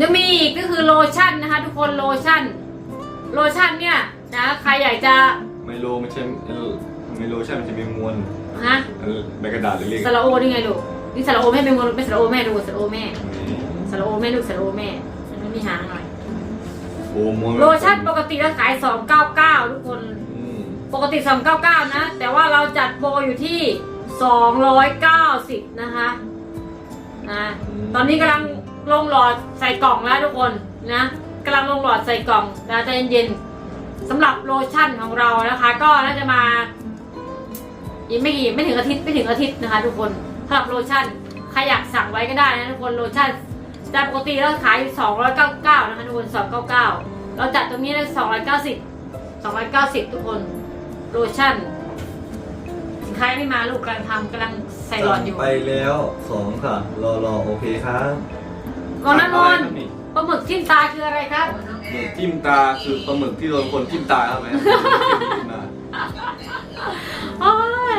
ยังมีอีกก็คือโลชั่นนะคะ ทุกคนโลชั่น โลชั่นเนี่ยนะใครอยากจะไมโลไม่ใช่เออไมโลใช่มันจะมีมวลฮะเออใบกระดาษเล็กสระโอนี่ไงลูกนี่สระโอแม่เป็นคนเป็นสระโอแม่ดูสระโอแม่ๆนี่สระโอแม่ลูกสระโอแม่มันไม่มีหางหน่อยโอ้มวลโลชั่นปกติเราขาย299ทุกคนอืมปกติ299นะ แต่ว่าเราจัดโปรอยู่ที่290นะคะนะตอนนี้กำลัง ลงหลอดใส่กล่องแล้วทุกคนนะกำลังลงหลอดใส่กล่องนะใจเย็นๆสำหรับโลชั่นของเรานะคะ ก็น่าจะมาอีกไม่กี่ไม่ถึงอาทิตย์ไม่ถึงอาทิตย์นะคะ ทุกคนสำหรับโลชั่นใครอยากสั่งไว้ก็ได้นะทุกคนโลชั่นจากปกติเราขายอยู่299นะคะทุกคน299 เราจัดตรงนี้ได้290 290 ทุกคนโลชั่นสินค้าไม่มาลูกกำลังทำกำลังใส่หลอดอยู่ ไปแล้วสองค่ะ รอรอโอเคครับ นอนนะนอนครับนี่ปลาหมึกทิ่มตาคืออะไรครับ หมึกจิ้มตาคือปลาหมึกที่โดนคนจิ้มตาครับไหมจิ้มตาโอ้ย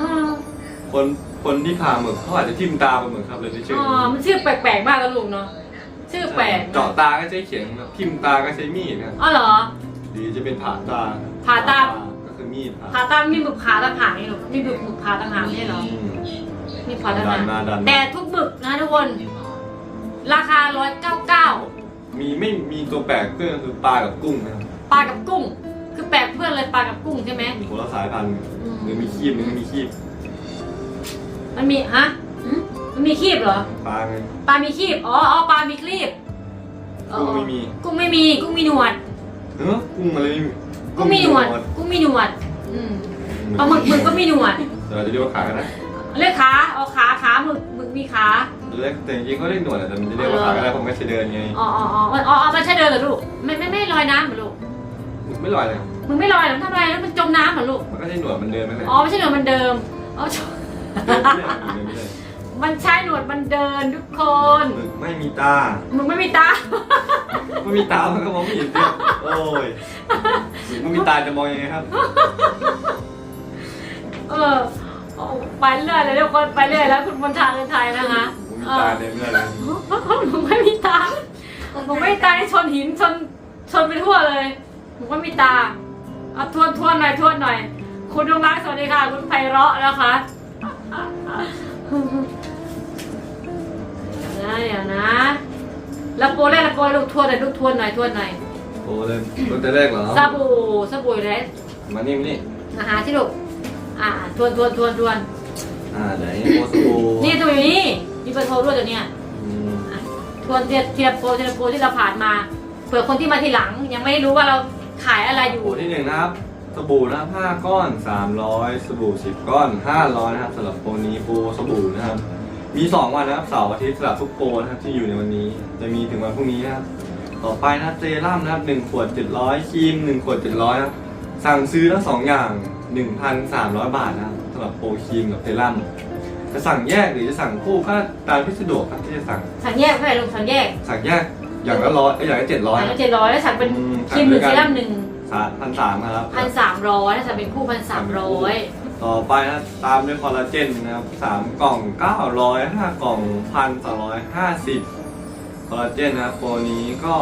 อ๋อคนคนที่ผ่าหมึกเขาอาจจะจิ้มตาปลาหมึกครับเลยที่ชื่ออ๋อมันชื่อแปลกๆมากแล้วลูกเนาะชื่อแปลกเจาะตาก็ใช้เขียงครับทิ่มตาก็ใช้มีดครับอ๋อเหรอ หรือจะเป็นผ่าตาผ่าตา ก็คือมีดผ่าผ่าตามีหมึกผ่าต่างหากนี่ลูกมีหมึกหมึกผ่าต่างหากนี่เหรอ อืมมีผ่าต่างหากดันมาดันมาแต่ทุกหมึกนะทุกคน ราคา 199 มีไม่มีตัวแปลกเพื่อนคือปลากับกุ้งนะครับปลากับกุ้ง คือแปลกเพื่อนเลยปลากับกุ้งใช่ไหมคนละสายพันธุ์อืม หรือมีคีบหรือไม่มีคีบมันมีฮะหืมมันมีคีบเหรอ ปลาไง ปลามีคีบ อ๋ออ๋อปลามีคลีบกุ้งไม่มี กุ้งไม่มี กุ้งมีหนวด เออกุ้งอะไรไม่มีกุ้งมีหนวด กุ้งมีหนวด อืมปลาหมึกหมึกก็มีหนวด เดี๋ยวเราจะเรียกว่าขากันนะเรียกขา เอาขา ขาหมึกหมึกมีขา เรียกแต่จริงๆก็เรียกหนวดแหละแต่มันจะเรียกว่าขาก็ได้เพราะมันไม่ใช่เดินไงอ๋ออ๋ออ๋ออ๋ออ๋อไม่ใช่เดินเหรอลูกไม่ไม่ไม่ลอยน้ำเหรอลูกไม่ลอยเลยครับมึงไม่ลอยเหรอทำไมแล้วมันจมน้ำเหรอลูกมันก็ใช่หนวดมันเดินไม่ได้อ๋อไม่ใช่หนวดมันเดิมอ๋อเดินไม่ได้เดินไม่ได้มันใช่หนวดมันเดินทุกคนหมึกไม่มีตามึงไม่มีตาไม่มีตามันก็มองไม่เห็นเนี่ยโอ้ยหมึกไม่มีตาจะมองยังไงครับเออโอ้ไปเรื่อยเลยทุกคนไปเรื่อยแล้วคุณบนทางเดินไทยนะคะห มึกมีตาเดินไม่ได้เลยมึงไม่มีตามึงไม่มีตาที่ชนหินชนชนไปทั่วเลยมึงไม่มีตาเอาทวนทวนหน่อยทวนหน่อย คุณดวงรักสวัสดีค่ะ คุณไพเราะนะคะเดี๋ยวนะเดี๋ยวนะแล้วโปรแรกแล้วโปรลูกทวนหน่อยลูกทวนหน่อยทวนหน่อยโอ้เลยตั้งแต่แรกเหรอสบู่สบู่อยู่ไหนมานี่มานี่อาหารที่ลูกอ่าทวนทวนทวนทวนอ่าไหนโมสบูนี่ตัวอยู่นี่ มีเบอร์โทรด้วยตัวเนี้ยอืมอะทวนเทียทีละโปรทีละโปรที่เราผ่านมา เผื่อคนที่มาทีหลัง ยังไม่รู้ว่าเราขายอะไรอยู่ โอ้ที่หนึ่งนะครับ สบู่นะครับห้าก้อนสามร้อยสบู่สิบก้อนห้าร้อยนะครับสำหรับโปรนี้โปรสบู่นะครับ มีสองวันนะครับเสาร์อาทิตย์สำหรับทุกโปรนะครับที่อยู่ในวันนี้ จะมีถึงวันพรุ่งนี้นะครับ ต่อไปนะครับเซรั่มนะครับหนึ่งขวดเจ็ดร้อยครีมหนึ่งขวดเจ็ดร้อยนะครับสั่งซื้อทั้งสองอย่างหนึ่งพันสามร้อยบาทนะครับสำหรับโปรครีมกับเซรั่ม จะสั่งแยกหรือจะสั่งคู่ก็ตามที่สะดวกครับที่จะสั่งสั่งแยกเท่าไหร่ลูกสั่งแยกสั่งแยกอย่างละร้อยเอ้ยอย่างละเจ็ดร้อย สั่งละเจ็ดร้อยแล้วสั่งเป็นอืมครีมหนึ่งสั่เซงด้วยกันรั่มหนึ่งสามพันสามครับ พันสามร้อยถ้าสั่งเป็นคู่พันสามร้อย ต่อไปนะตามด้วยคอลลาเจนนะครับสามกล่องเก้าร้อยห้ากล่องพันสองร้อยห้าสิบคอลลาเจนนะครับโปรนี้ก็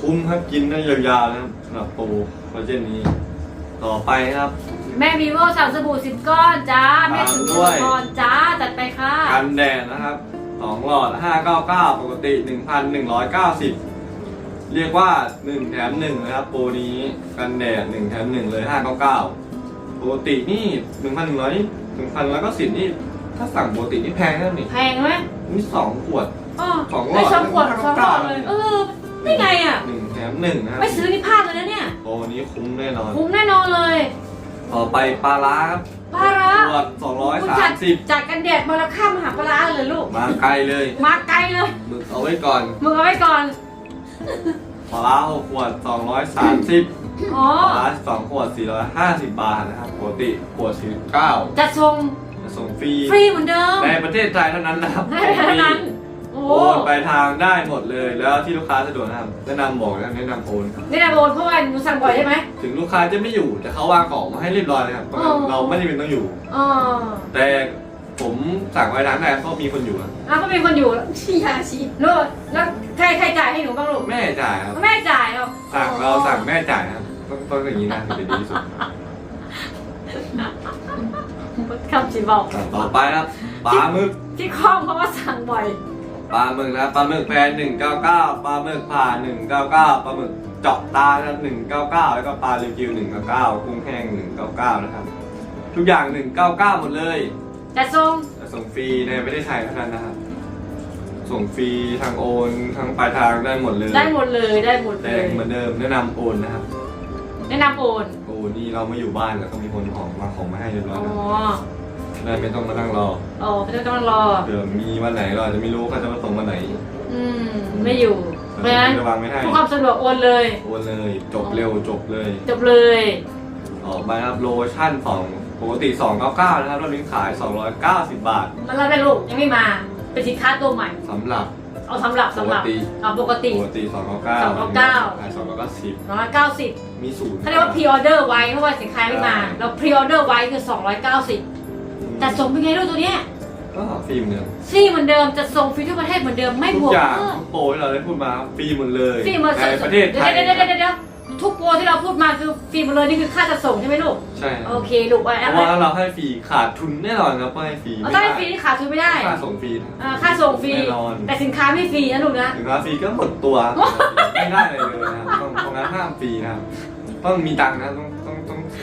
คุ้มครับกินได้ยาวๆนะครับสำหรับโปรคอลลาเจนนี้ ต่อไปนะครับ แม่วีโวสั่งสบู่สิบก้อนจ้า แม่ถึงตามด้วยก้อนจ้าจัดไปค่ะกันแดดนะครับสองหลอดห้าเก้าเก้าปกติหนึ่งพันหนึ่งร้อยเก้าสิบเรียกว่าหนึ่งแถมหนึ่งนะครับ โปรนี้กันแดดหนึ่งแถมหนึ่งเลยห้าเก้าเก้าปกตินี่หนึ่งพันหนึ่งร้อยนี่หนึ่งพันแล้วก็สิบนี่ ถ้าสั่งปกตินี่แพงนะนี่แพงไหมนี่สองขวดอ๋อสองหลอดไม่สองขวดแล้วสองหลอดเลย เออนี่ไงอะหนึ่งแถมหนึ่งนะครับไม่ซื้อนี่พลาดเลยนะเนี่ยโอ้นี้คุ้มแน่นอน คุ้มแน่นอนเลย ต่อไปปลาร้าครับปลาร้าขวดสองร้อยคุณสาจัมดสิบจัดกันแดดมาแล้วข้ามมาหาปลาร้าเลยลูก มาไกลเลย มาไกลเลยมึกเอาไว้ก่อนมึงเอาไว้ก่อน ปลาร้าหกขวดสองร้อยสามสิบอ๋อปลาร้าสองขวดสี่ร้อยห้าสิบบาทนะครับปกติขวดสี่เก้าจะส่งจะส่งฟรี ฟรีเหมือนเดิม ในประเทศไทยเท่านั้นนะครับให้เท่านั้น โอ้โอนไปทางได้หมดเลย แล้วที่ลูกค้าสะดวกนะครับแนะนำบอกนะแนะนำโอนครับนี่นะโอนเพราะว่าหนูสั่งบ่อยใช่ไหม ถึงลูกค้าจะไม่อยู่แต่เขาวางของมาให้เรียบร้อยเลยครับเพราะฉะนั้นอ๋อ เราไม่จำเป็นต้องอยู่ อ๋อแต่ผมสั่งไว้ร้านไหนเพราะมีคนอยู่อะอะก็มีคนอยู่ชี้ยาชี้แล้วแล้วใครใครจให้หนูบ้างลูกแม่จ่ายครับแม่จ่ายเหรอสั่งเราสั่งแม่จ่ายครับต้องต้องอย่างนี้นะถึงจะดีที่สุดคำจีบอกต่อไปครับปลาหมึกที่คล่องเพราะว่าสั่งบ่อย ปลาหมึกนะปลาหมึกแพนหนึ่งเก้าเก้าปลาหมึกผ่าหนึ่งเก้าเก้าปลาหมึกเจาะตานะครับหนึ่งเก้าเก้าแล้วก็ปลาลิวกิวหนึ่งเก้าเก้ากุ้งแห้งหนึ่งเก้าเก้านะครับ ทุกอย่างหนึ่งเก้าเก้าหมดเลยแต่ทรงแต่ส่งฟรีในประเทศไทยเท่านั้นนะครับ ส่งฟรีทางโอนทางปลายทางได้หมดเลยได้หมดเลยได้หมดเลแต่ย เหมือนเดิมแนะนำโอนนะครับแนะนำโอนโอนนี่เราไม่อยู่บ้านแล้วก็มีคนของมาของมาให้เรียบร้ออ๋ยอแล้ว ได้ไม่ต้องมานั่งรออ๋อพี่ต้องกำลังรอ เดี๋ยวมีวันไหนเราอาจจะไม่รู้เขาจะมาส่งวันไหน อืม ไม่อยู่ เพราะฉะนั้นจะวางไม่ให้เพื่อความสะดวกโอนเลย โอนเลย จบเร็วจบเลย จบเลย ออกมาครับโลชั่นของปกติ 299 นะครับรอบนี้ขาย 290 บาท มันรับได้ลูกยังไม่มา เป็นสินค้าตัวใหม่สำหรับเอาสำหรับสำหรับปกติเอาปกติปกติ299 299ขาย290ร้อยเก้าสิบมีศูนย์เขาเรียกว่าพรีออเดอร์ไว้เพราะว่าสินค้าไม่มา เราพรีออเดอร์ไว้คือ290แต่ส่ งเป็นไงลูกตัวเนี้ยก็ฟรีเหมือนเดิมฟรีเหมือนเดิมจะส่งฟรีทั่วประเทศเหมือนเดิมไม่ทุบกวกอย่างเพิ่มทุกโปรที่เราได้พูดมาฟรีหมดเลยฟรีหมดในประเทศไทยเดี๋ยวเดี๋ยวเดี๋ยวเดี๋ยวทุกโปรที่เราพูดมาคือฟรีหมดเลยนี่คือค่าจะส่งใช่ไหมลูกใช่ครับโอเคลูกว่าเพราะว่าเราให้ฟรีขาดทุนแน่นอนครับไม่ให้ฟรีถ้าให้ฟรีนี่ขาดทุนไม่ได้ค่าส่งฟรีนะอ่าค่าส่งฟรีแน่นอน แต่สินค้าไม่ฟรีนะลูกนะ ถึงค่าฟรีก็หมดตัว ไม่ได้เลยเลยนะครับต้องตรงนั้นห้ามฟรีนะครับต้องมีตังค์นะต้อง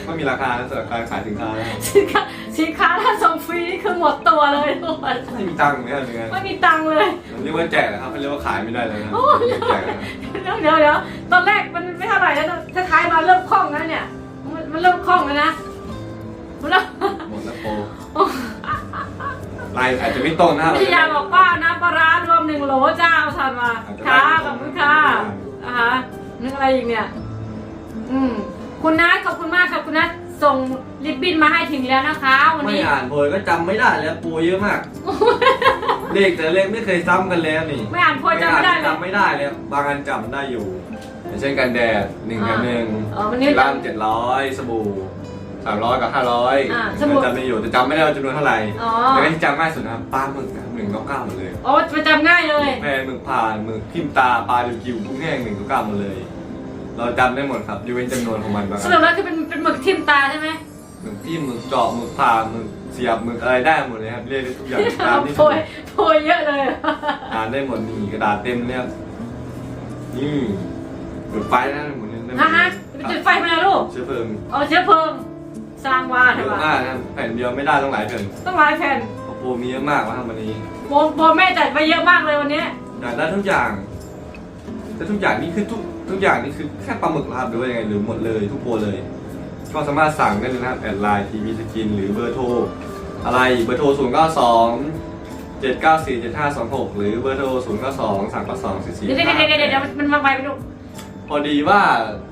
ต้องต้องต้องมีราคาสำหรับการขายสินค้านะครับสินค้าสินค้าถ้าส่งฟรีนี่คือหมดตัวเลยทุกคนไม่มีตังค์ไม่ได้เลยไม่มีตังค์เลย มันเรียกว่าแจกนะครับไม่เรียกว่าขายไม่ได้เลยนะโอ้ยแจกนะครับเดี๋ยวเดี๋ยวเดี๋ยวตอนแรกมันไม่เท่าไหร่แล้วถ้าท้ายมาเริ่มคล่องแล้วเนี่ย มันมันเริ่มคล่องแล้วนะมันเริ่มหมดแล้วโปรลายอาจจะไม่ตรงนะครับพี่ยาบอกว่าน้ำปลาร้ารวมหนึ่งโหลเจ้าสันมาค่ะขอบคุณค่ะอ่าฮะนึกอะไรอีกเนี่ย อืม คุณนัทขอบคุณมากค่ะคุณนัทส่งริบบิ้นมาให้ถึงแล้วนะคะ วันไม่นี้ อ่านโพยก็จำไม่ได้แล้วโปรเยอะมาก เลขแต่เลขไม่เคยซ้ำกันแล้วนี่ไม่อ่านโพยจำไม่ได้เลย จำไม่ได้แล้วบางอันจำได้อยู่อย่างเช่นกันแดดหนึ่งกับหนึ่งอ๋อวันนี้เซรั่มเจ็ดร้อยสบู่สามร้อยกับห้าร้อยอ่าสบู่จำได้อยู่แต่จำไม่ได้ว่าจำนวนเท่าไหร่อ๋อ แต่ก็ที่จำง่ายสุดนะครับปลาหมึกนะครับหนึ่งเก้าเก้าหมดเลย โอ้จะจำง่ายเลย แพนหมึกผ่านหมึกทิมตาปลาดิวกิวกุ้งแห้งหนึ่งเก้าเก้าหมดเลย เราจำได้หมดครับยกเว้นจำนวนของมันบางสอัรุปนแล้วคือเป็นเป็นหมึกทิ่มตาใช่ไหมหมึกที่หมึกเจาะหมึกผ่าหมึกเสียบหมึกอะไรได้หมดเลยครับเรียกได้ทุกอย่างตามที่โพยโพยเยอะเลยอ่านได้หมดนี่กระดาษเต็มเนี่ยครับนี่จุดไฟนะหมุนได้หมดฮะฮะจุดไฟมาแล้วลูกเชื้อเพลิงเอาเชื้อเพลิงสร้างว่าเยใช่อะปะมากนะครับแผ่นเดียวไม่ได้ต้องหลายแผ่นต้องหลายแผ่นโอ้โหมีเยอะมากนะครับวันนี้โบโบแม่จัดไปเยอะมากเลยวันนี้อยากได้ทุกอย่างแต่ทุกอย่างนี่คือทุก ทุกอย่างนี่คือแค่ปลาหมึกเหรอครับหรือว่ายังไงหรือหมดเลยทุกโปรเลย ก็สามารถสั่งได้เลยนะครับแอดไลน์ทีวีสกินหรือเบอร์โทรอะไรเบอร์โทร0 9 2 7 9 4 7 5 2 6หรือเบอร์โทร0 9 2 3 9 2 4 4เดี๋ยวเดี๋ยวเดี๋ยวเดี๋ยวเดี๋ยวมันมาไปไปลูกพอดีว่า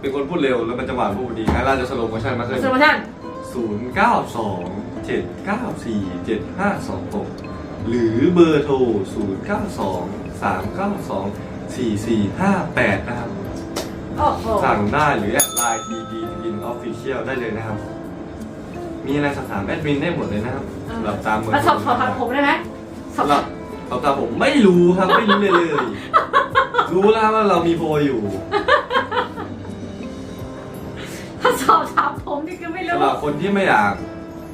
เป็นคนพูดเร็วแล้วมันจังหวะพูดพอดีงั้นเราจะสโลโมชั่นมาขึ้นสโลโมชั่น0 9 2 7 9 4 7 5 2 6หรือเบอร์โทร0 9 2 3 9 2 4 4 5 8นะครับ โอ้โหสั่งได้หรือแอดไลน์ทีดีทีนออฟฟิเชียลได้เลยนะครับ มีอะไรสอบถามแอดมินได้หมดเลยนะครับสำหรับตามเบอร์แล้วสอบสอบถามผมได้ไหมสอบสำหรับสอบถามผมไม่รู้ครับไม่รู้เลยเลย รู้แล้วว่าเรามีโพลอยู่ถ้าสอบถามผมนี่คือไม่รู้สำหรับคนที่ไม่อยาก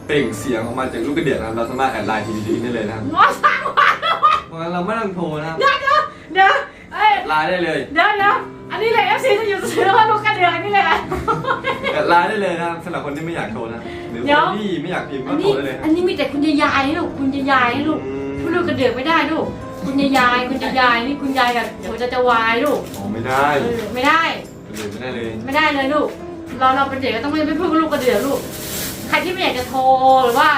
เปล่งเสียงออกมาจากลูกกระเดียดนะครับเราสามารถแอดไลน์ทีดีได้เลยนะครับหมอสร้างว่าเพราะงั้นเราไม่ต้องโทรนะครับเดี๋ยวเดี๋ยวเดี๋ยวเอ้ยแอดไลน์ได้เลยเดี๋ยวเดี๋ยว อันนี้เลยเอฟซีจะอยู่ซื้อว่าลูกกระเดือกอันนี้เลยอะแอดไลน์ได้เลยนะครับสำหรับคนที่ไม่อยากโทรนะครับหรือเดี๋คยว นที่ไม่อยากพิมพ์อัก็นโทนี้รได้เลยคอัรับนนี้มีแต่คุณยายๆลูกคุณยายๆลูกอืมคุณลูกกระเดือกไม่ได้ลูกคุณยายๆคุณยายๆนี่คุณยายกับหัวใจจะวายลูกอ๋อไม่ได้เออไม่ได้เลยไม่ได้เลยไม่ได้เลยลูก เราเราเป็นเด็กก็ต้องไม่ไม่พูดกับลูกกระเดือกลูก ใครที่ไม่อยากจะโทรหรือว่า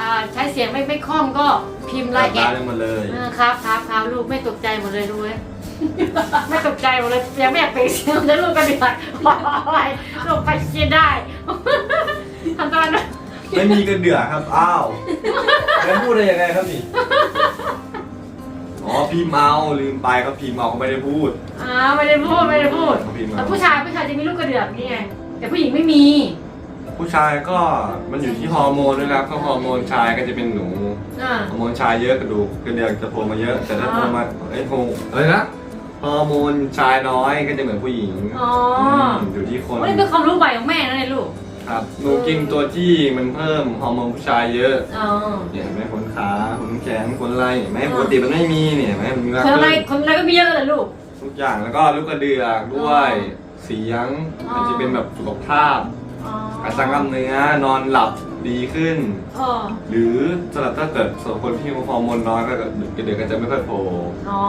อ่าใช้เสียงไม่ไม่คล่องก็พิมพ์ไลน์แอดได้หมดเลย เออครับครับครับลูกไม่ตกใจหมดเลยลูกเว้ย ไม่ตกใจหมดเลยยังไม่อยากเปลี่ยนเสียงแล้วลูกกระเดือกบอกอะไรลูกไปเชียร์ได้ทำตอนนั้นไม่มีกระเดือกครับ อ้าวแล้วพูดได้ยังไงครับนี่ อ๋อพิมพ์เอาลืมไปเขาพิมพ์เอาเขาไม่ได้พูดอ่าไม่ได้พูดไม่ได้พูดเขาพิมพ์แต่เอาผู้ชายผู้ชายจะมีลูกกระเดือกนี่ไงแต่ผู้หญิงไม่มี ผู้ชายก็มันอยู่ที่ฮอร์โมนด้วยนะครับถ้าฮอร์โมนชายก็จะเป็นหนูอ่าฮอร์โมนชายเยอะกระดูกกระเดือกจะโผล่มาเยอะ แต่ถ้าอ่าโผล่มาเอ้ยโผล่อะไรนะ ฮอร์โมนชายน้อยก็จะเหมือนผู้หญิงอ๋อมอยู่ที่คนวันนี้เป็นความรู้ใหม่ของแม่นะเนี่ยลูกครับหนูกินตัวที่มันเพิ่มฮอร์โมนผู้ชายเยอะอ๋อเนี่ยเห็นไหมขนขาขนแขนขนอะไรเห็นไหมปกติมันไม่มีเนี่ยเห็นไหมมันมีมากคนอะไรขึ้นคนอะไรก็มีเยอะเลยลูก ทุกอย่างแล้วก็ลูกกระเดือกด้วยเสียงอ๋อมันจะเป็นแบบสุขภาพ อ๋อการสร้างกล้ามเนื้อนอนหลับดีขึ้นอ๋อหรือสำหรับถ้าเกิดสำหรับคนที่ฮอร์โมนน้อยก็กระเดือกก็จะไม่ค่อยโผล่อ๋อ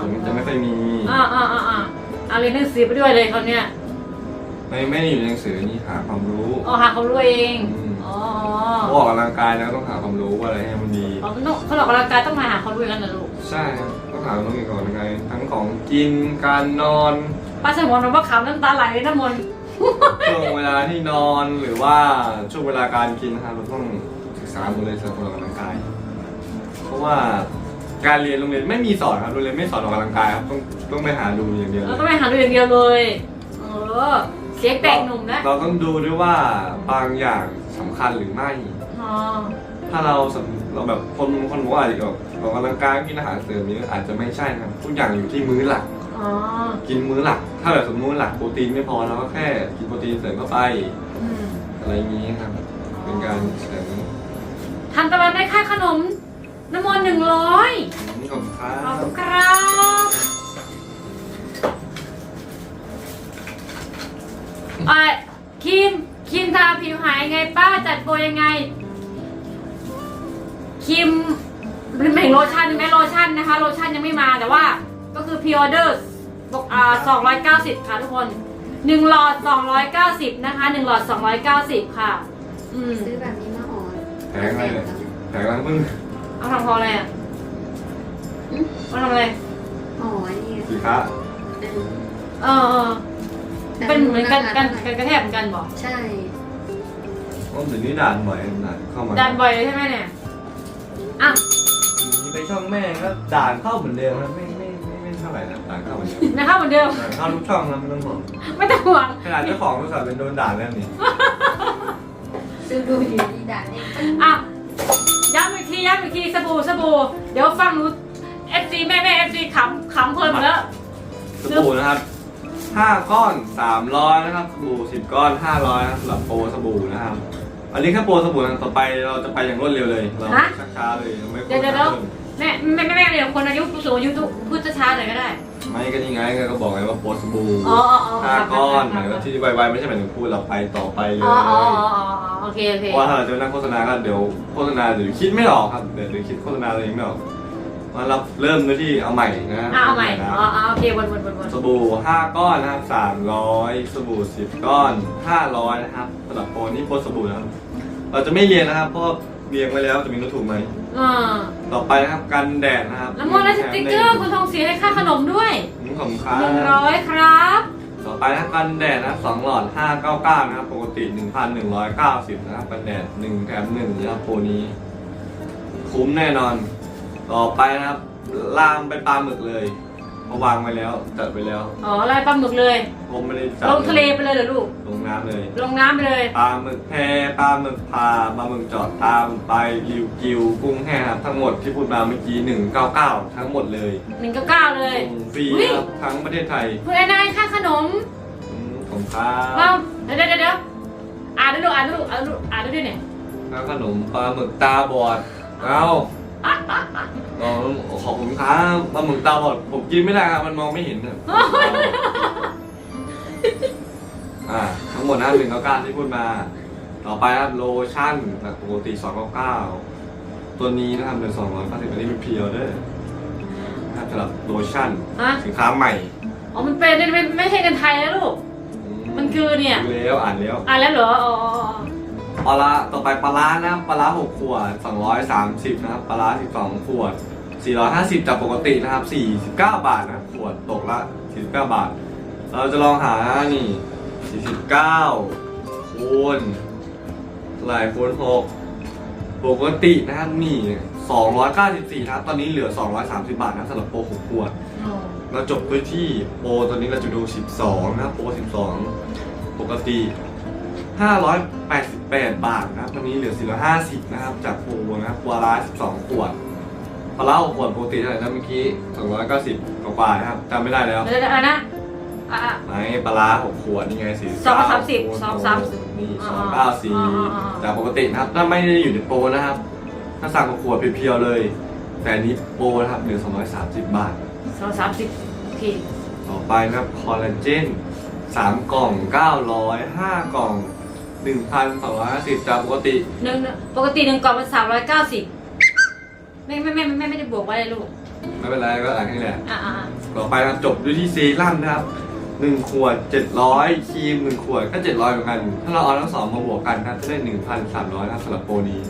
ขนจะไม่ค่อยมีอ่าอ่าอ่าอ่าเอาเรียนหนังสือไปด้วยเลยเขาเนี่ยไม่ไม่ได้อยู่ในหนังสือนี่หาความรู้อ๋อหาเขารู้เองอืมอ๋อเพราะออกกำลังกายแล้วต้องหาความรู้ว่าอะไรให้มันดีอ๋อมันต้องเขาออกกำลังกายต้องมาหาเขารู้กันนะลูกใช่ครับต้องหาต้องมีก่อนยังไงทั้งของกินการนอน ป้าสมองเราว่าขำน้ำตาไหลเลยน้ำมนต์ ช่วงเวลาที่นอนหรือว่าช่วงเวลาการกินนะครับเราต้องศึกษาหมดเลยสำหรับคนออกกำลังกาย เพราะว่าการเรียนโรงเรียนไม่มีสอนครับโรงเรียนไม่สอนออกกำลังกายครับต้องต้องไปหาดูอย่างเดียวเราต้องไปหาดูอย่างเดียวเลยเออเสียงแปลกหนุ่มนะเราต้องดูด้วยว่าบางอย่างสำคัญหรือไม่ อ๋อถ้าเราสำเราแบบคนคนบอกว่าอาจจะออกออกกำลังกายกินอาหารเสริมนี้อาจจะไม่ใช่นะครับทุกอย่างอยู่ที่มื้อหลัก อ๋อกินมื้อหลัก ถ้าแบบสมมติหลักโปรตีนไม่พอเราก็แค่กินโปรตีนเสริมเข้าไป อืมอะไรอย่างนี้ครับ เป็นการเสริมทันตะวันได้ค่าขนม น้ำมนต์หนึ่งร้อยขอบคุณครัขอบบคุณครับไอ้ครีมครีมทาผิวหายไงป้าจัดโปรยังไงครีมเป็นแม่งโลชั่นใช่ไหมโลชั่นนะคะ โลชั่นยังไม่มาแต่ว่า ก็คือพิออเดอร์บอกอ่าสองร้อยเก้าสิบค่ะทุกคนหนึ่งหลอดสองร้อยเก้าสิบนะคะหนึ่งหลอดสองร้อยเก้าสิบค่ะ อืมซื้อแบบนี้มาห่อแผงอะไรเนี่ยแผงล้างมือเอาทำพออะไรอะเอาทำอะไรห่อไอ้นี่สีค้าเป็นเออเออเป็นเหมือนกันกันกันกระแทกเหมือนกันบอกใช่ต้องถึงนี่ด่านบ่อยด่านเข้ามาดันบ่อยเลยใช่ไหมเนี่ยอะนี่ไปช่องแม่ก็ด่านเข้าเหมือนเดิมครับไม่ไม่ไม่ไม่ เท่าไหร่นะด่านเข้าเหมือนเดิมนะครับเหมือนเดิม ด่านเข้าทุกช่องนะไม่ต้องห่วงไม่ต้องห่วง ขนาดเจ้าของบริษัทเป็นโดนด่าแล้วนี่ซื้อดูอยู่ดีด่าเนี่ยอะย้ำอีกทีย้ำอีกทีสบู่สบู่เดี๋ยวฟังหนูเอฟซีแม่แม่เอฟซีขำขำเพลินหมดแล้วสบู่นะครับ5ก้อน300นะครับสบู่10ก้อน500นะครับสำหรับโปรสบู่นะครับ อันนี้แค่โปรสบู่นะต่อไปเราจะไปอย่างรวดเร็วเลย เราช้าๆเลยเราไม่เดี๋ยวเดี๋ยวเดี๋ยว แม่แม่แม่แม่เดี๋ยวคนอายุผู้สูงอายุพูดช้าๆหน่อยก็ได้ ไม่ก็นี่ไงก็บอกไงว่าโปรสบู่อ๋ออ๋ออ๋อห้าก้อนหคมารัยบว่าที่ไวๆไม่ใช่หมายถึงพูดเราไปต่อไปเลยอ๋ออ๋ออ๋ออ๋อโอเคโอเคเพราะว่าถ้าเราจะนั่งโฆษณาก็เดี๋ยวโฆษณาเดี๋ยวคิดไม่ออกครับเดี๋ยวเดี๋ยวคิดโฆษณาอะไรไม่ออกมาเราเริ่มด้วยที่เอาใหม่นะอะเอาใหม่นะอ๋ออ๋อโอเควนวนวนวนสบู่5ก้อนนะครับ300สบู่10ก้อน500นะครับสำหรับโปรนี่โปรสบู่นะครับเราจะไม่เรียนนะครับเพราะเรียงไว้แล้วจะมีโน้ตถูกไหมอ่า ต่อไปนะครับกันแดดนะครับแล้วมดและสติ๊กเกอร์คุณทองศรีให้ค่าขนมด้วยอืมขอบคุณครัหนึ่งบร้อยครับ ต่อไปนะครับกันแดดนะครับ2หลอด599นะครับปกติ1,190นะครับกันแดด1แถม1นะครับโปรนี้ คุ้มแน่นอน ต่อไปนะครับลามไปปลาหมึกเลย เพราะวางไว้แล้วจัดไปแล้วอ๋อลายปลาหมึกเลย ผมไม่ได้จับลงทะเลไปเลยเหรอลูก ลงน้ำเลย ลงน้ำไปเลย ปลาหมึกแพปลาหมึกพาปลาหมึกจอดตามไปริวกิวกุ้งแห้งครับทั้งหมดที่พูดมาเมื่อกี้199 ทั้งหมดเลยหนึ่งเก้าเก้าเลยส่งฟรีอุ๊ย ครับทั้งประเทศไทยคุณแอนนายค่าขนมอืมผมครับเราเดี๋ยวเดี๋ยวเดี๋ยวอ่านดูลูกอ่านดูลูกอ่านดูอ่านดูด้วยเนี่ย แล้วขนมปลาหมึกตาบอดเอา อ๋อขอบคุณครับปลาหมึกตาบอดผมกินไม่ได้ครับมันมองไม่เห็นครับอ่าทั้งหมดนะหนึ่งเก้าเก้าที่พูดมา ต่อไปครับโลชั่นจากปกติสองเก้าเก้าตัวนี้นะครับเป็นสองร้อยเก้าสิบอันนี้เป็นพรีออเดอร์นะครับสำหรับโลชั่นฮะสินค้าใหม่อ๋อมันเป็นไม่ไม่ใช่กันไทยนะลูก มันคือเนี่ย ดูแล้วอ่านแล้ว อ่านแล้วเหรอ อ๋ออ๋ออ๋อ ปลาร้าต่อไปปลาร้านะครับปลาร้า6ขวด230นะครับปลาร้า12ขวด450จากปกตินะครับ49บาทนะครับขวดตกละ49บาท เราจะลองหานี่49คูณเท่าไหร่คูณ6ปกตินะครับนี่294นะครับตอนนี้เหลือ230บาทนะสำหรับโปร6ขวดอ๋อเราจบด้วยที่โปรตัวนี้เราจะดู12นะครับโปร12ปกติ 588 บาทนะครับตอนนี้เหลือ450นะครับ จากโปรนะครับวาระ12ขวดปลาเล่าขวดปกติเท่าไหร่นะเมื่อกี้290กว่าๆนะครับจำไม่ได้แล้วเดี๋ยวอะไรนะอะอะ ไหนปลาร้าหกขวดนี่ไงสี่สองร้อยสามสิบสองสามสิบนี่สอ่าองเก้าสี่อ่าอ่าแต่ปกตินะครับ ถ้าไม่ได้อยู่ในโปรนะครับ ถ้าสั่งหกขวดเพียวๆเลย แต่อันนี้โปรนะครับเหลือ230บาท สองสามสิบโอเคต่อไปนะครับคอลลาเจน3กล่อง900 5กล่อง 1,250จากปกติ หนึ่งปกติหนึ่งกล่องมันสามร้อยเก้าสิบไม่ไม่ไม่ไม่ไม่ได้บวกไว้เลยลูก ไม่เป็นไรก็อ่านให้แหละ อะอะอะต่อไปนะครับจบด้วยที่เซรั่มนะครับ1ขวด700ครีม1ขวดก็700เหมือนกัน ถ้าเราเอาทั้งสองมาบวกกันนะครับจะได้1,300นะครับสำหรับโปรนี้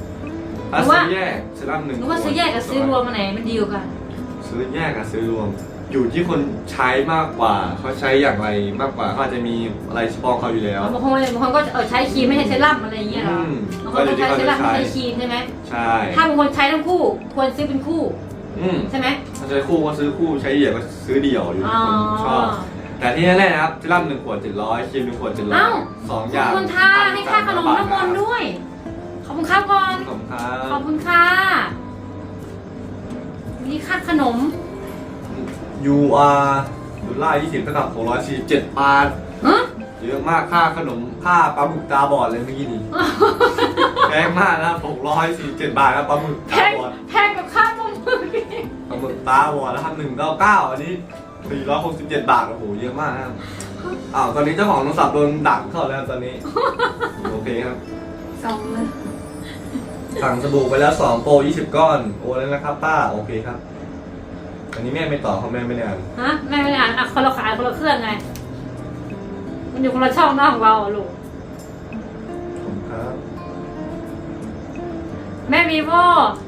ถ้าซื้อแยกเซรั่มหนึ่งหรือว่าซื้อแยกกับซื้อรวมมาไหนมันดีกว่ากัน ซื้อแยกกับซื้อรวม อยู่ที่คนใช้มากกว่าเขาใช้อย่างไรมากกว่าเขาอาจจะมีอะไรเฉพาะเขาอยู่แล้ว บางคนบางคนก็เออใช้ครีมไม่ใช่เซรั่มอะไรอย่างเงี้ยเหรออืมบางคนก็ใช้เซรั่มไม่ใช้ครีมใช่ไหมใช่ถ้าบางคนใช้ทั้งคู่ควรซื้อเป็นคู่อืมใช่ไหมถ้าใช้คู่ก็ซื้อคู่ใช้เดี่ยวก็ซื้อเดี่ยวอยู่อ๋ที่อคนชอบ แต่ที่แน่ๆนะครับเซรั่มหนึ่งขวดเจ็ดร้อยครีมหนึ่งขวดเจ็ดร้อยเอ้า สองขออบย่างคุณค่ะให้ค่าขนมน้ำมนต์ด้วย ขอบคุณครับก่อน ขอบคุณครัขอบบคุณค่ะ นี่ค่าขนม ยูอาร์ดอลลาร์ยี่สิบเท่ากับหกร้อยสี่เจ็ดบาทฮะเยอะมากค่าขนมค่าปลาหมึกตาบอดเลยเมื่อกี้นี้แพงมากนะครับหกร้อยสี่เจ็ดบาทนะปลาหมึกแพตางบอดแพงกับค่าปลาหมึกอีกปลาหมึกตาบอดนะครับหนึ่งเก้าเก้าอันนี้สี่ร้อยหกสิบเจ็ดบาทโอ้โหเยอะมากนะครับอ้าวตอนนี้เจ้าของโทรศัพท์โดนดักเข้าแล้วตอนนี้ โอเคครับ สองเลยสั่งสบู่ไปแล้วสองโปรยี่สิบก้อน โอนแล้วนะครับป้า โอเคครับ อันนี้แม่ไม่ตอบเพราะแม่ไม่ได้อ่านฮะแม่ไม่ได้อ่านอะคนละขายคนละเครื่องไง มันอยู่คนละช่องหน้าของเราอะลูก ผมครับแม่มีโว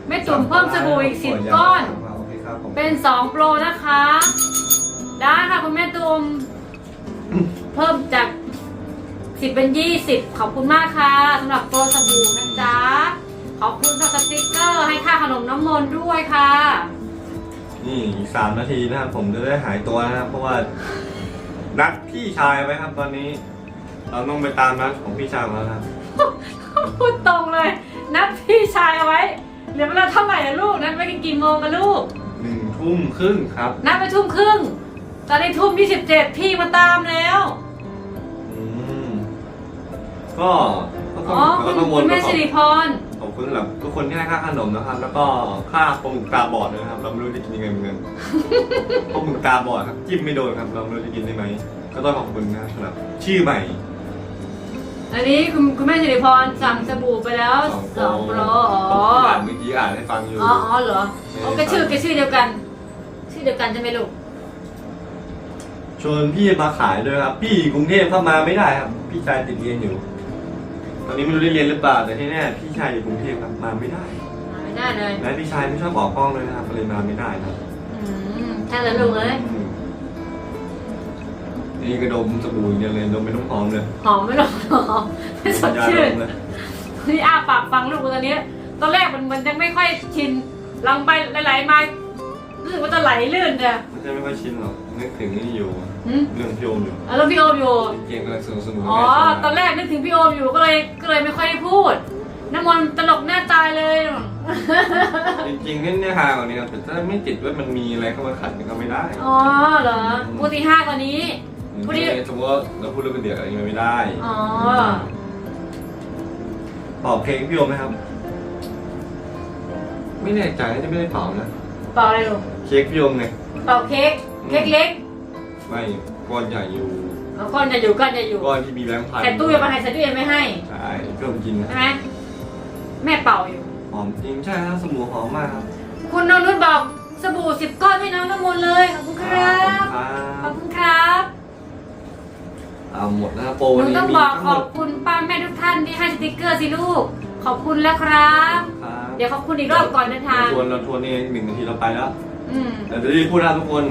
แม่จุ่มเพิ่มสบู่อีกสิบก้อน โอเคครับผมเป็นสองโปรนะคะ ได้ค่ะคุณแม่ตุมเพิ่มจากสิบเป็นยี่สิบขอบคุณมากค่ะสำหรับโปรสบู่นะจ๊ะ ขอบคุณสำหรับสติ๊กเกอร์ให้ค่าขนมน้ำมนต์ด้วยค่ะ นี่อีกสามนาทีนะครับผมจะได้หายตัวนะครับเพราะว่านัดพี่ชายไว้ครับตอนนี้ เราต้องไปตามนัดของพี่ชายของเรานะครับพูดตรงเลย นัดพี่ชายเอาไว้เหลือเวลาเท่าไหร่อะลูกนัดไปกันกี่โมงกันลูกหนึ่งทุ่มครึ่งครับนัดไปทุ่มครึ่งตอนนี้ทุ่มยี่สิบเจ็ดพี่มาตามแล้วอืมก็ก็ต้อ๋อองคุก็ณต้องวคุนณแม่ก็ขสิอบริพรขอบ คุณสำหรับทุกคนที่ให้ค่าขนมนะครับ แล้วก็ค่าปลาหมึกตาบอดด้วยนะครับ เราไม่รู้จะกินยังไงเหมือนกันปลาหมึกตาบอดครับจิ้มไม่โดนครับ เราไม่รู้จะกินได้ไหมก็ต้องขอบคุณนะครับสำหรับชื่อใหม่ อันนี้คุณคุณแม่สิริพรสั่งสบู่ไปแล้วสองสองโปรผอ๋อมอ่านเมื่อกี้อ่านให้ฟังอยู่อ๋ออ๋อเหรอเอาแกชื่อแกชื่อเดียวกัน ชื่อเดียวกันใช่ไหมลูกชวนพี่มาขายด้วยครับ พี่กรุงเทพเข้ามาไม่ได้ครับ พี่ชายติดเรียนอยู่ ตอนนี้ไม่รู้ได้เรียนหรือเปล่าแต่ที่แน่พี่ชายอยู่กรุงเทพครับมาไม่ได้มาไม่ได้เลยและพี่ชายไม่ชอบออกกล้องเลยนะครับเลยมาไม่ได้ครับอืมถ้าเลยลูกเอ้ยอืมนี่กระดมสบู่อย่างเดียวเลยดมเป็นน้ำหอมเลยหอมไม่หรอกหอมไม่สดยาชื่ดนมเลยนี่อ้าปากฟังลูกตอนนี้ตอนแรกมันมันยังไม่ค่อยชินลังไปไหลๆมารู้สึกว่าจะไหลลื่นจ้ะไม่ใช่ไม่ค่อยชินหรอกนึกถึงนี่อยู่หืมเรื่องพี่โอมอยู่อะแล้วพี่โอมอยู่ เกมกำลังสนุกสนุกอ๋อ ตอนแรกนึกถึงพี่โอมอยู่ก็เลยก็เลยไม่ค่อยได้พูด น้ำมนต์ตลกหน้าตายเลย จริงๆเนี่ยฮากว่านี้ครับแต่ถ้าไม่ติดว่ามันมีอะไรเข้ามาขัดมันก็ไม่ได้อ๋อเหรอปกติห้ากว่านี้พอดีสมมติว่าเราพูดเรื่องเดือดอะไรอย่างเงี้ยไม่ได้อ๋อ เป่าเค้กพี่โอมไหมครับ ไม่แน่ใจน่าจะไม่ได้เป่านะ เป่าอะไรลูกเค้กพี่โอมไงเป่าเค้กเค้กเล็ก ไม่ก้อนใหญ่อยู่ เอาก้อนจะอยู่ก้อนจะอยู่ก้อนที่มีแบงค์พันใส่ตู้เย็นมาให้ใส่ตู้เย็นไม่ให้ใช่พี่โอมกินนะใช่ไหมแม่เป่าอยู่ หอมจริงใช่ครับสมูหอมมากครับคุณน้องนุชบอกสบู่สิบก้อนให้น้องน้ำมนต์เลยขอบคุณครับครัขอบบคุณครับเอาหมดนะครับโปรหวันนูนี้ต้องมีบอกทั้งขหมอบดคุณป้าแม่ทุกท่านที่ให้สติกเกอร์สิลูก ขอบคุณแล้วครับ ครับเดี๋ยวขอบคุณอีกรอบก่อนเดินทาง เราทวนเราทวนนี่หนึ่งนาทีเราไปแล้ว อืมเดี๋ยวจะรีบพูดนะครับทุกคน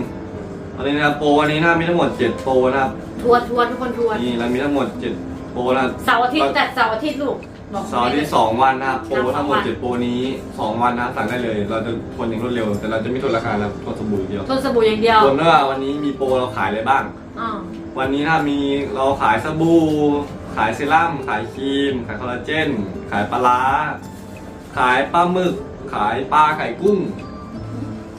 วันนี้นะครับโปรวันนี้นะมีทั้งหมดเจ็ดโปรนะครับทวนทวนทุกคนทวนนี่เรามีทั้งหมดเจ็ดโปรนะครับเสาร์อาทิตย์แต่เสาร์อาทิตย์ลูกบอกเสาร์อาที่สองวันนะครับโปรครับทั้งหมดสองวันเจ็ดโปรนี้สองวันนะครับสั่งได้เลย เราจะทวนอย่างรวดเร็ว แต่เราจะไม่ทวนราคานะครับทวนสบู่อย่างเดียวทวนสบู่อย่างเดียวทวนว่าวันนี้มีโปรเราขายอะไรบ้างอ๋อวันนี้ถ้ามีเราขายสบู่ขายเซรั่มขายครีม ขายคอลลาเจน ขายปลาร้าขายปลาหมึก ขายปลาไข่กุ้ง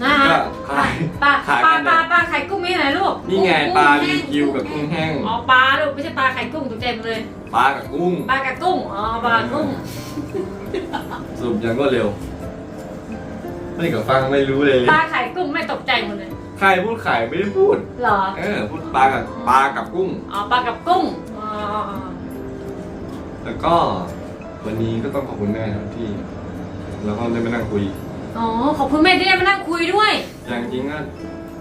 นะก็ฮะขาย ปลาขายปลากันปลาเนี่ยปลาไข่กุ้งมีไหนลูกนี่ไงปลาลิกิวกับกุ้งแห้ง อ๋อปลาลูกไม่ใช่ปลาไข่กุ้งถูกใจหมดเลย ปลากับกุ้ง ปลากับกุ้ง อ๋อปลากับกุ้ง สรุปยังก็เร็ว ไม่กับฟังไม่รู้เลย ปลาไข่กุ้งไม่ตกใจหมดเลยใครพูดขายไม่ได้พูด เหรอ เออ พูดปลากับปลากับกุ้ง อ๋อปลากับกุ้ง อ๋ออ๋ออ๋อแล้วก็วันนี้ก็ต้องขอบคุณแม่ครับที่เราก็ได้มานั่งคุย อ๋อ ขอบคุณแม่ที่ได้มานั่งคุยด้วยอย่างจริงก็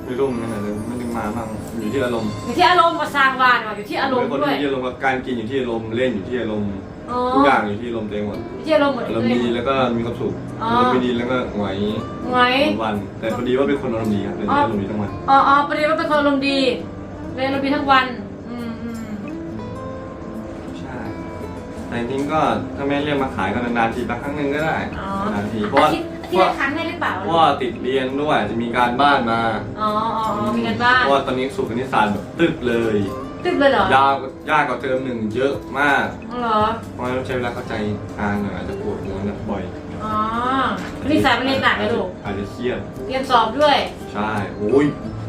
ไม่รุ่งนั่นแหละไม่ได้มาบ้างอยู่ที่อารมณ์อยู่ที่อารมณ์มาสร้างวานว่ะอยู่ที่อารมณ์เป็นคนด้วย ที่อารมณ์กับการกินอยู่ที่อารมณ์เล่นอยู่ที่อารมณ์อ๋อทุกอย่างอยู่ที่อารมณ์ตัวเองหมดอยู่ที่อารมณ์หมดอาเลรมณ์ดีย แล้วก็มีความสุขอ๋ออารมณ์ไม่ดีแล้วก็หงอยไงวันๆแต่พอดีว่าเป็นคนอารมณ์ดีครับเลยอ๋ออารมณ์ดีทั้งวันอ๋ออ๋อประเดี๋ยวว่าเป็นคนอารมณ์ดีเลยอารมณ์ดีทั้งวัน อืมอืมใช่แต่จริงๆก็ถ้าแม่เรียกมาขายก็นานๆทีละครั้งหนึ่งก็ได้อ๋อนานๆทีเพราะว่าอาทิตย์อา ทิตเพย์ราะละครั้งได้หรือเปล่าเพราะว่าติดเรียนด้วยจะมีการบ้านมาอ๋ออ๋ออ๋อมีกันบ้านเพราะว่าตอนนี้สูตรคณิตศาสตร์แบบตึกเลย ตึ๊บเลยเหรอยาวยากกว่าเทอมหนึ่งเยอะมากอ๋อเหรอ เพราะฉะนั้นใช้เวลาเข้าใจอ่านหน่อยอาจจะปวดหัวหนักบ่อยอ๋อนี่สายมันเรียนหนักเลยลูกอาจจะเครียดเตรียมสอบด้วย ใช่โอ้ย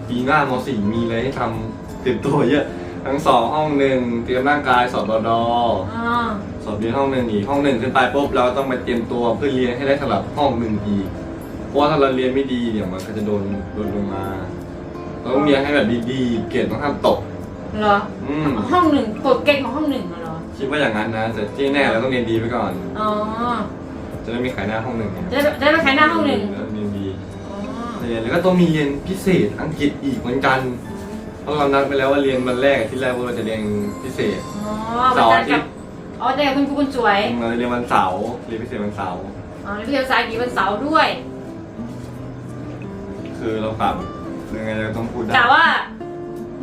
ปีหน้ามสี่มีอะไรให้ทำเตรียมตัวเยอะ ทั้งสองห้องหนึ่งเตรียมร่างกายสอบบดอ๋อสอบเรียนห้องหนึ่งอีกห้องหนึ่งขึ้นไปปุ๊บเราก็ต้องไปเตรียมตัวเพื่อเรียนให้ได้สำหรับห้องหนึ่งอีกเพราะว่าถ้าเราเรียนไม่ดีเนี่ยมันก็จะโดนโดนลงมาเราต้องเรียนให้แบบดีๆเกรดต้องห้ามตก เหรอ อืมห้องหนึ่งกฎเกณฑ์ของห้องหนึ่งเหรอ คิดว่าอย่างนั้นนะแต่ที่แน่เราต้องเรียนดีไปก่อน อ๋อ จะได้มีขายหน้าห้องหนึ่งไงจะได้จะได้ไปขายหน้าห้องหนึ่งแล้วเรียนดีอ๋อ เรียนแล้วก็ต้องมีเรียนพิเศษอังกฤษอีกเหมือนกัน เพราะเรานัดไปแล้วว่าเรียนวันแรกที่แรกว่าเราจะเรียนพิเศษ อ๋อวันจันทร์กับอ๋อแต่กับคุณครูคุณสวย เราเรียนวันเสาร์เรียนพิเศษวันเสาร์อ๋อแล้วพี่เรียนภาษาอังกฤษวันเสาร์ด้วยคือเราปรับยังไงเราต้องพูดได้กะว่า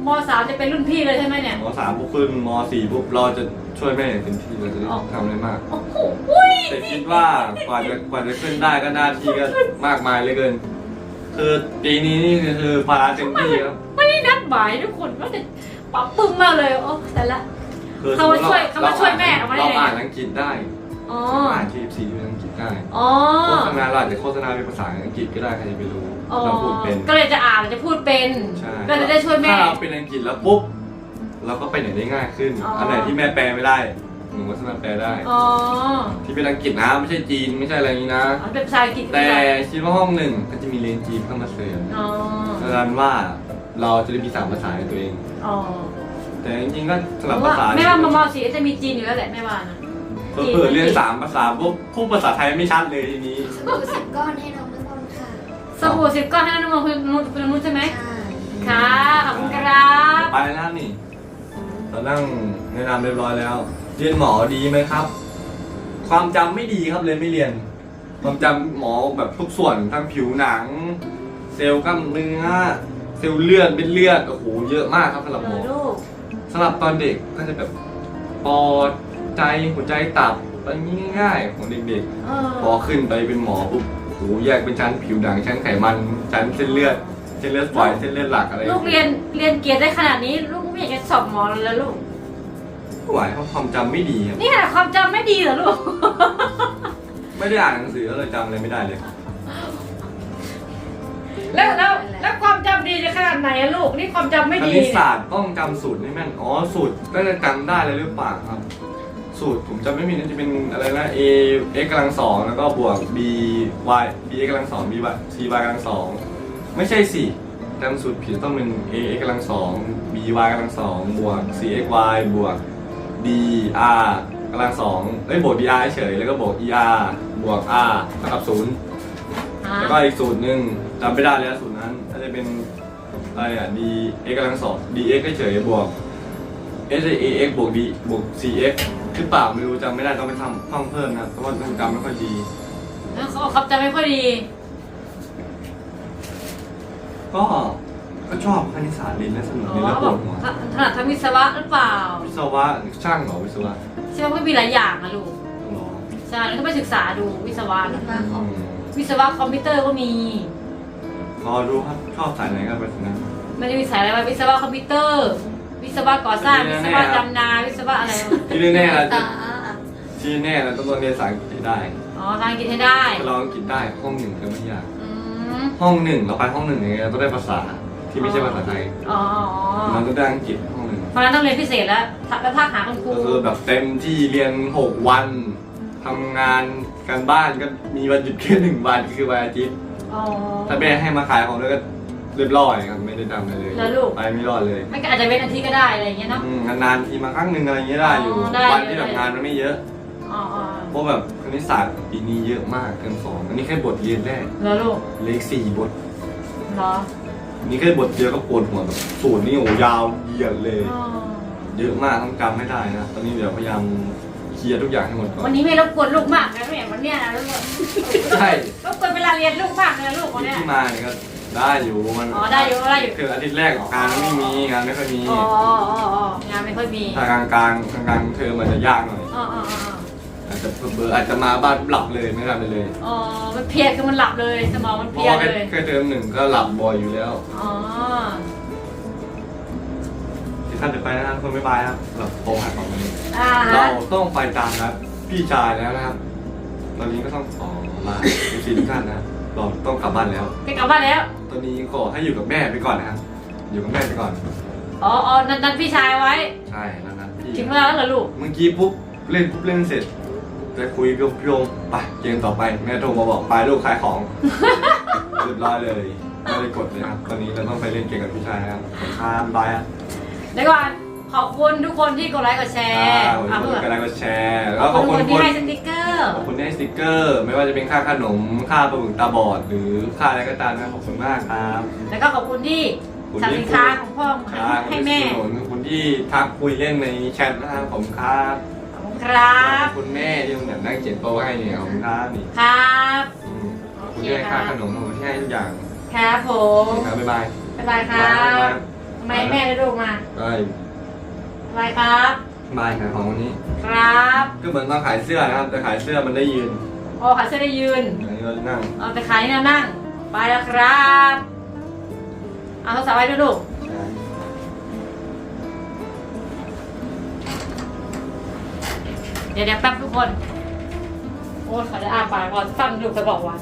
มสามจะเป็นรุ่นพี่เลยใช่ไหมเนี่ย มสามปุ๊บขึ้นมสี่ปุ๊บเราจะช่วยแม่อย่างเต็มที่เราจะได้ทำได้มากโอ้โหอุ้ยแต่คิดว่ากว่าจะกว่าจะขึ้นได้ก็หน้าที่ก็มากมายเหลยเกิน คือปีนี้นี่คือภาระเต็มที่ครับ ไม่ได้นัดหมายทุกคนว่าจะปรับปรุงมากเลยโอ้แต่ละคือเขามาช่วยเขามาช่วยแม่ออกมาได้เราไงอ่านอังกฤษได้อ๋ออ่านทีซีเป็นอังกฤษได้อ๋อโฆษณาเราอาจจะโฆษณาเป็นภาษาอังกฤษก็ได้ใครจะไปรู้อ๋อเราพูดเป็นก็เลยจะอ่านจะพูดเป็นใช่ก็จะได้ช่วยแม่ถ้าเราเป็นอังกฤษแล้วปุ๊บเราก็ไปไหนได้ง่ายขึ้นอ๋ออัอันไหนที่แม่แปลไม่ได้หนูก็สามารถแปลได้อ๋อที่เป็นอังกฤษนะไม่ใช่จีนไม่ใช่อะไรอย่างนี้นะอ๋อเป็นภาษาอังกฤษแต่คิดว่าห้องหนึ่งก็จะมีเรียนจีนเข้ามาเสริมอ๋อดังนั้นว่า เราจะได้มีสามภาษาในตัวเอง อ๋อแต่จริงๆก็สำหรับเพราะภาว่าษาแม่ว่ามมสี่จะมีจีนอยู่แล้วแหละแม่ว่านะเผื่อๆเรียนสามภาษาปุ๊บพูดภาษาไทยไม่ชัดเลยทีนี้ สบู่สิบก้อนให้น้องทุกคนค่ะสบู่สิบก้อนให้น้องๆคุณนุชคุณนุชใช่ไหมใช่ค่ะขอบคุณครับไปแล้วนี่เรานั่งแนะนำเรียบร้อยแล้ว เรียนหมอดีไหมครับ ความจำไม่ดีครับเลยไม่เรียน ความจำหมอแบบทุกส่วนทั้งผิวหนัง เซลล์กล้ามเนื้อ เซลล์เลือดเป็นเลือดโอ้โหเยอะมากครับสำหรับเอหมออลูกสำหรับตอนเด็กก็จะแบบปอดใจหัวใจตับอันนี้ง่ายๆของเด็กเออๆพอขึ้นไปเป็นหมอปุ๊บโอ้โหแยกเป็นชั้นผิวหนังชั้นไขมันชั้นเส้นเลือดเส้นเลือดฝอยเส้นเลือดหลักอะไรลูกเรียนเรียนเกียรติได้ขนาดนี้ ลูกไม่อยากจะสอบหมอเลยแล้วลูก ไม่ไหวเพราะความจำไม่ดีครับนี่ขนาดความจำไม่ดีเหรอลูก ไม่ได้อ่านหนังสือแล้วเลยจำอะไรไม่ได้เลย แล้วแล้วแล้วความจำดีจะขนาดไหนอะลูก นี่ความจำไม่คดีณิตศาสตร์ต้องจำสูตรให้แม่นอ๋อสูตรก็จะจำได้เลยหรือเปล่าครับ สูตรผมจำไม่ผิดน่าจะเป็นอะไรนะ a x กำลังสองแล้วก็บวก b y b x กำลังสอง b y c y กำลังสองไม่ใช่สิจำสูตรผิดต้องเป็น a x กำลังสอง b y กำลังสองบวก c x y บวก d r กำลังสองเอ้ยบวก d r เฉยแล้วก็บวก e r บวก r เท่ากับศูนย์ แล้วก็อีกสูตรหนึ่งจำไม่ได้แล้วสูตรนั้นก็จะเป็นอะไรอะ d x กำลังสอง d x เฉยๆบวก s a x บวก d บวก c x คือเปล่าไม่รู้จำไม่ได้ต้องไปทำท่องเพิ่มนะเพราะว่าจำไม่ค่อยดีแล้วเขาเขาจำไม่ค่อยดี ก็ก็ชอบคณิตศาสตร์เรียนและสนุกอ๋อเรียนแล้วปวดหัวถนัดทางวิศวะหรือเปล่าวิศวะช่างเหรอวิศวะใช่ไหมก็มีหลายอย่างอะลูก หรอใช่แล้วก็ไปศึกษาดูวิศวะนะมาของอืม วิศวะคอมพิวเตอร์ก็มีรอดูครับชอบสายไหนก็ไปสายนั้นไม่ได้มีสายอะไรวะวิศวะคอมพิวเตอร์ วิศวะก่อสร้าง วิศวะดำนา วิศวะอะไรวะที่แน่ๆเราจะตาที่แน่เราต้องเรียนภาษาอังกฤษให้ได้อ๋อทางอังกฤษให้ได้ถ้าเราอังกฤษได้ห้องหนึ่งก็ไม่ยาก อืมห้องหนึ่งเราไปห้องหนึ่งอย่างเงี้ยเราต้องได้ภาษาที่ไม่ใช่ภาษาไทยอ๋ออ๋ออ๋อมันต้องได้อังกฤษห้องหนึ่งเพราะฉะนั้นต้องเรียนพิเศษแล้วถ้าแล้วถ้าหาคุณครู ก็คือแบบเต็มที่เรียนหกวันทำงาน การบ้านก็มีวันหยุดแค่หนึ่งวันคือวันอาทิตย์อ๋อ ถ้าแม่ให้มาขายของด้วยก็เรียบร้อยครับไม่ได้ทำอะไรเลยแล้วลูก ไปไม่รอดเลยไม่ก็อาจจะเป็นอาทิตย์ก็ได้อะไรอย่างเงี้ยเนาะ อืมนานๆทีมาครั้งหนึ่งอะไรอย่างเงี้ยได้อยู่อ๋อได้ วันที่ได้แบบงานมันไม่เยอะอ๋ออ๋อเพราะแบบคณิตศาสตร์ปีนี้เยอะมากเกินสองอันนี้แค่บทเรียนแรกแล้วลูกเลขสี่บทเหรออันนี่แค่บทเดียวก็ปวดหัวแบบสูตรนี่โอ้ยาวเหยียดเลย อ๋อเยอะมากต้องจำให้ได้นะตอนนี้เดี๋ยวพยายามเค ลียร์ทุกอย่างให้หมดก่อวันนนี้ไม่รบกวนลูกมากนะแม่วันเนี้ยนะลูกใช่รบกวนเวลาเรียนลูกมากเลยนะลูกวันที่เนี้ยที่มาเนี่ยก็ได้อยู่มันอ๋อได้อยู่ได้อยู่คืออาทิตย์แรกงานไม่มีงานไม่ค่อยมีอ๋ออ๋ออ๋องานไม่ค่อยมีถ้ากลางกลางกลางกลางๆเทอมมันจะยากหน่อยอ๋ออ๋ออ๋ออาจจะเบอร์อาจจะมาบ้านหลับเลยไม่ทำอะไรเลยอ๋อมันเพลียคือมันหลับเลย สมองมันเพเพราะลียว่าแค่เลย แค่เทอมหนึ่งก็หลับบ่อยอยู่แล้ว อ๋อ ที่ท่านจะไปนะครับคนไม่บายครับหลับโตหักของวันนี้ อ่าเราฮะต้องไปตามนัดพี่ชายแล้วนะครับ ตอนนี้ก็ต้องขอมาทุกทีทุกท่านนะครับเราต้องกลับบ้านแล้วไปกลับบ้านแล้ว ตอนนี้ขอให้อยู่กับแม่ไปก่อนนะครับ อยู่กับแม่ไปก่อน อ๋ออ๋อนัดนัดพี่ชายไว้ ใช่แล้วนะพี่ถึงเวลาแล้วเหรอลูก เมื่อกี้ปุ๊บเล่นปุ๊บเล่นเสร็จจะคุยกับพี่โยงไปเกมต่อไปแม่โทรมาบอกไปลูกขายของเรียบร้อยเลยไม่ได้กดเลยครับ ตอนนี้เราต้องไปเล่นเกมกับพี่ชายนะครับขอบคุณครับบายอะ เดี๋ยวก่อนขอบคุณทุกคนที่กดไลค์กดแชร์อ่าวันอะนี้เพื่อนกำลังก็แชร์ขแล้อวบขอบคุคุณณคที่นให้สติกเกอร์ ขอบคุณที่ให้สติกเกอร์ ไม่ว่าจะเป็นค่าขนมค่าปลาหมึกตาบอด หรือค่าอะไรก็ตามนะขอบคุณมากครับ แล้วก็ขอบคุณที่ขอบคุณสั่งที่ สินค้าของพ่อครับให้แม่ขอบคุณที่ทักคุยเล่นในแชทนะครับขอบคุณครับขอบคุณครับขอบคุณแม่ที่เนี่ยนั่งเจ็บโต๊ะให้เนี่ยขอบคุณครับนี่ครับ อืมขอบคุณที่ให้ค่าขนมขอบคุณที่ให้ทุกอย่างครับผขอบมคุณครับบ๊ายบาย บ๊ายบายครับทำ ไมแม่ได้ลูกมาบายบ๊ายบายครับ บายครับของวันนี้ ครับก็เหมือนตอนขายเสื้อนะครับ แต่ขายเสื้อมันได้ยืนโอ้ขาเสื้อได้ยืนอันนี้เรานั่งเอาแต่ขายนี่นะนั่ง ไปแล้วครับเอาโทรศัพท์ไว้ด้วยลูก เดี๋ยวเดี๋ยวแป๊บทุกคน โอ้ยขอจะอาปากก่อนฟังลูกจะบอกว่า